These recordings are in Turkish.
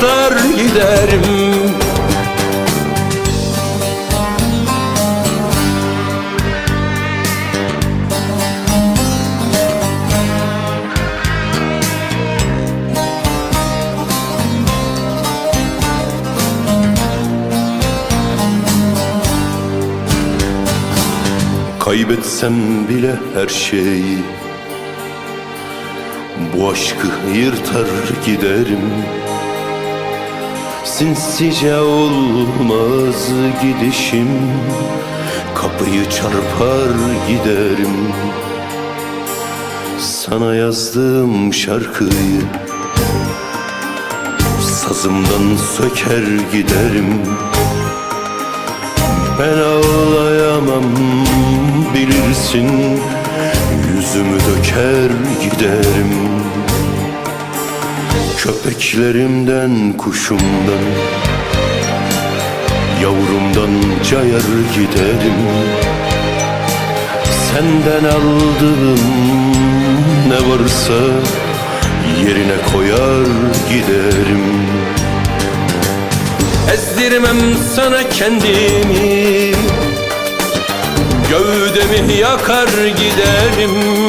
patlar giderim. Kaybetsem bile her şeyi Bu aşkı yırtar giderim Sinsice olmaz gidişim. Kapıyı çarpar giderim. Sana yazdığım şarkıyı Sazımdan söker giderim. Ben ağlayamam bilirsin. Yüzümü döker giderim Köpeklerimden kuşumdan. Yavrumdan cayar giderim. Senden aldığım ne varsa Yerine koyar giderim. Ezdirmem sana kendimi. Gövdemi yakar giderim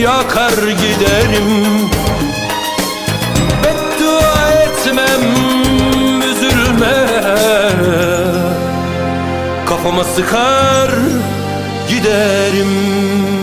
yakar giderim. Beddua etmem üzülme. Kafama sıkar giderim